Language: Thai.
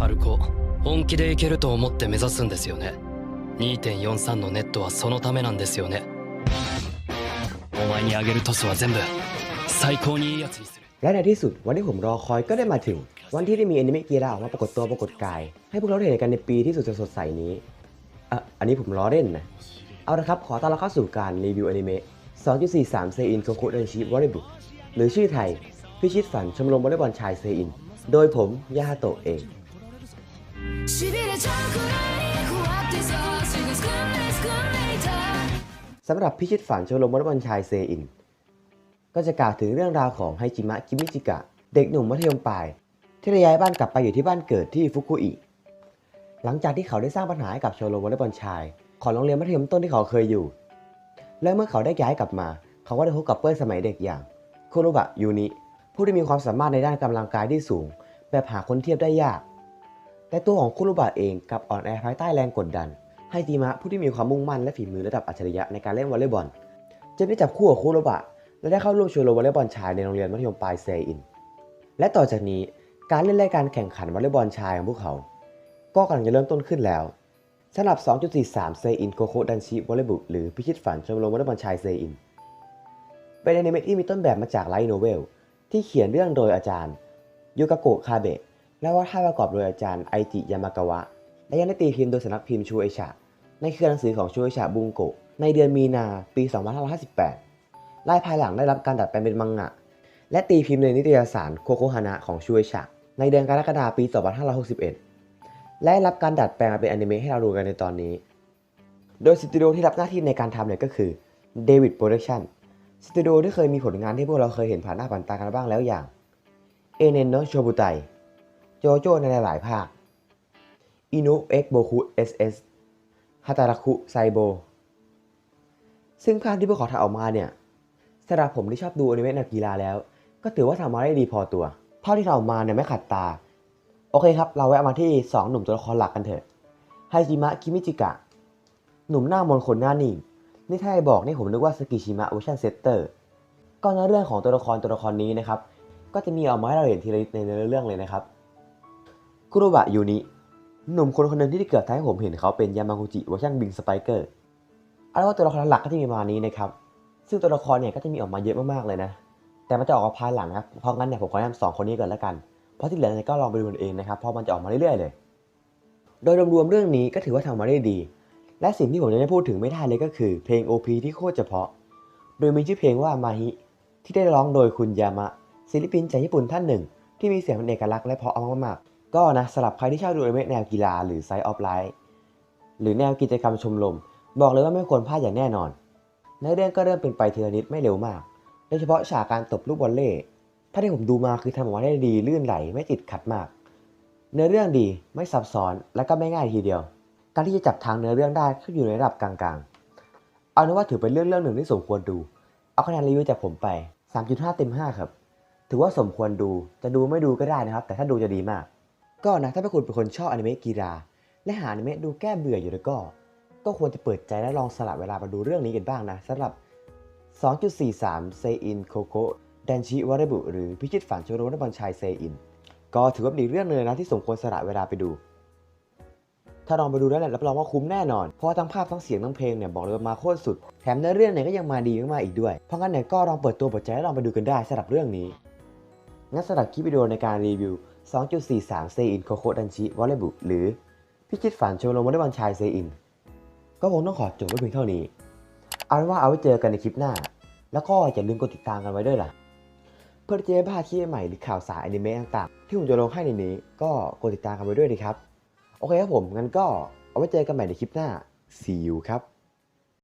春子本気でいけると思って目指すんですよね2.43のネットはそのためなんですよねお前にあげるトスは全部最高にいいやつにする และในที่สุดวันที่ผมรอคอยก็ได้มาถึง วันที่ได้มีอนิเมะกีฬาออกมาปรากฏตัวปรากฏกาย ให้พวกเราได้เห็นกันในปีที่สุดจะสดใสนี้อ่ะอันนี้ผมล้อเล่นนะ เอาละครับ ขอต้อนรับเข้าสู่การรีวิวอนิเมะ 2.43 เซอินโคคุเดนชิวอลเลย์บุหรือชื่อไทย พิชิตฝันชมรมวอลเลย์บอลชายเซอิน โดยผมยาฮาโตะเอง สำหรับพิชิตฝันชมรมวอลเลย์บอลชายเซอิน ก็จะกล่าวถึงเรื่องราวของไฮจิมะคิมิจิกะ เด็กหนุ่มมัธยมปลาย ที่ได้ย้ายบ้านกลับไปอยู่ที่บ้านเกิดที่ฟุกุอิหลังจากที่เขาได้สร้างปัญหาให้กับชมรมวอลเลย์บอลชาย ของโรงเรียนมัธยมต้นที่เขาเคยอยู่ และเมื่อเขาได้ย้ายกลับมา เขาก็ได้พบกับเพื่อนสมัยเด็กอย่างคุโรบะยูนิผู้ที่มีความสามารถในด้านกำลังกายที่สูง แบบหาคนเทียบได้ยาก แต่ตัวของคุโรบะเองกับอ่อนแอภายใต้แรงกดดัน ให้จิมะผู้ที่มีความมุ่งมั่นและฝีมือระดับอัจฉริยะในการเล่นวอลเลย์บอลจึงได้จับคู่กับคุโรบะ และได้เข้าร่วมชมรมวอลเลย์บอลชายในโรงเรียนมัธยมปลายเซอิน และต่อจากนี้การเล่นและการแข่งขันวอลเลย์บอลชายของพวกเขา ก็กำลังจะเริ่มต้นขึ้นแล้วสำหรับ 2.43 เซอินโกโคดันชิวอลเลย์บุหรือพิชิตฝันชมรมวอลเลย์บอลชายเซอินเป็นอนิเมะที่มีต้นแบบมาจากไลท์โนเวลที่เขียนเรื่องโดยอาจารย์ยูกาโกะคาเบะ และวาดภาพประกอบโดยอาจารย์ไอจิยามากาวะ และยังได้ตีพิมพ์โดยสำนักพิมพ์ชูเอชะในเครือหนังสือของชูเอชะบุงโกะในเดือนมีนาปี 2558 ลายภายหลังได้รับการดัดแปลงเป็นมังงะ และตีพิมพ์ในนิตยสารโคโคฮานะของชูเอชะในเดือนกรกฎาคมปี 2561 และรับการดัดแปลงมาเป็นอนิเมะให้เราดูกันในตอนนี้ โดยสตูดิโอที่รับหน้าที่ในการทำเนี่ยก็คือ David Production สตูดิโอที่เคยมีผลงานที่พวกเราเคยเห็นผ่านหน้าผ่านตากันบ้างแล้วอย่างเอเนนโนโชบุไต โจโจในหลายๆภาคอินุเอ็กโบคุเอสเอสฮาตาราคุไซโบ ซึ่งภาพที่พวกเขาทำออกมาเนี่ยสำหรับผมที่ชอบดูอนิเมะแนวกีฬาแล้ว ก็ถือว่าทำมาได้ดีพอตัว ภาพที่ทำออกมาเนี่ยไม่ขัดตา โอเคครับ เราแวะมาที่ 2 หนุ่มตัวละครหลักกันเถอะไฮจิมะคิมิจิกะ หนุ่มหน้ามนคนหน้านิ่งนี่ถ้าให้บอกนี่ผมนึกว่าสกิชิมะเวอร์ชันเซตเตอร์ก็ในเรื่องของตัวละครตัวละครนี้นะครับ ก็จะมีออกมาให้เราเห็นทีละนิดในเรื่องเลยนะครับ คุโรบะยูนิหนุ่มคนคนหนึ่งที่เกิดทำให้ผมเห็นเขาเป็นยามากุจิเวอร์ชันบิงสไปเกอร์เอาละว่าตัวละครหลักก็จะมีประมาณนี้นะครับ ซึ่งตัวละครเนี่ยก็จะมีออกมาเยอะมากๆเลยนะ แต่มันจะออกมาภายหลังนะครับ เพราะงั้นเนี่ยผมขอแนะนำสองคนนี้ก่อนแล้วกัน เพราะที่เหลือเนี่ยก็ลองไปดูกันเองนะครับ เพราะมันจะออกมาเรื่อยๆเลย โดยรวมๆเรื่องนี้ก็ถือว่าทำมาได้ดี และสิ่งที่ผมจะได้พูดถึงไม่ได้เลยก็คือ เพลง OP ที่โคตรเฉพาะ โดยมีชื่อเพลงว่ามาฮิที่ได้ร้องโดยคุณยามะศิลปินจากญี่ปุ่นท่านหนึ่ง ที่มีเสียงเป็นเอกลักษณ์และเพราะมากๆ ก็นะสำหรับใครที่ชอบดูอนิเมะแนวกีฬาหรือไซออฟไลท์หรือแนวกิจกรรมชมรมบอกเลยว่าไม่ควรพลาดอย่างแน่นอนในเรื่องก็เริ่มเป็นไปทีละนิดไม่เร็วมาก โดยเฉพาะฉากการตบลูกบอลเล่ถ้าที่ผมดูมาคือทำออกมาได้ดีลื่นไหลไม่ติดขัดมาก เนื้อเรื่องดีไม่ซับซ้อนและก็ไม่ง่ายทีเดียว การที่จะจับทางเนื้อเรื่องได้ก็อยู่ในระดับกลางๆ เอาเป็นว่าถือเป็นเรื่องเรื่องหนึ่งที่สมควรดู เอาคะแนนรีวิวจากผมไป 3.5 เต็ม 5 ครับ ถือว่าสมควรดูจะดูไม่ดูก็ได้นะครับ แต่ถ้าดูจะดีมาก ก็นะถ้าเป็นคุณเป็นคนชอบอนิเมะกีฬาและหาอนิเมะดูแก้เบื่ออยู่แล้วก็ ก็ควรจะเปิดใจและลองสละเวลามาดูเรื่องนี้กันบ้างนะสำหรับ 2.43 เซอินโคโกแดนชิวาระบุ หรือพิชิตฝันโชโรนบอลชายเซอิน ก็ถือว่าเป็นอีเรื่องหนึงเลยนะที่สมควรสละเวลาไปดู ถ้าลองไปดูแล้วเนี่ยรับรองว่าคุ้มแน่นอน เพราะทั้งภาพทั้งเสียงทั้งเพลงเนี่ยบอกเลยว่ามาโคตรสุด แถมเนื้อเรื่องเนี่ยก็ยังมาดีมากๆอีกด้วย เพราะงั้นเนี่ยก็ลองเปิดตัวเปิดใจแล้วลองไปดูกันได้สำหรับเรื่องนี้ งั้นสำหรับคลิปวิดีโอในการรีวิว 2.43 เซอินโคโคดันชิวอลเลบุหรือพิชิตฝันโชว์ลมวอลเลย์บอลชายเซอิน ก็คงต้องขอจบไว้เพียงเท่านี้ เอาเป็นว่าเอาไว้เจอกันในคลิปหน้า แล้วก็อย่าลืมกดติดตามกันไว้ด้วยล่ะ เพื่อจะได้พลาดคลิปใหม่หรือข่าวสารอนิเมะต่างๆ ที่ผมจะลงให้ในนี้ ก็กดติดตามกันไว้ด้วยดีครับ โอเคครับผมงั้นก็เอาไว้เจอกันใหม่ในคลิปหน้า see you ครับ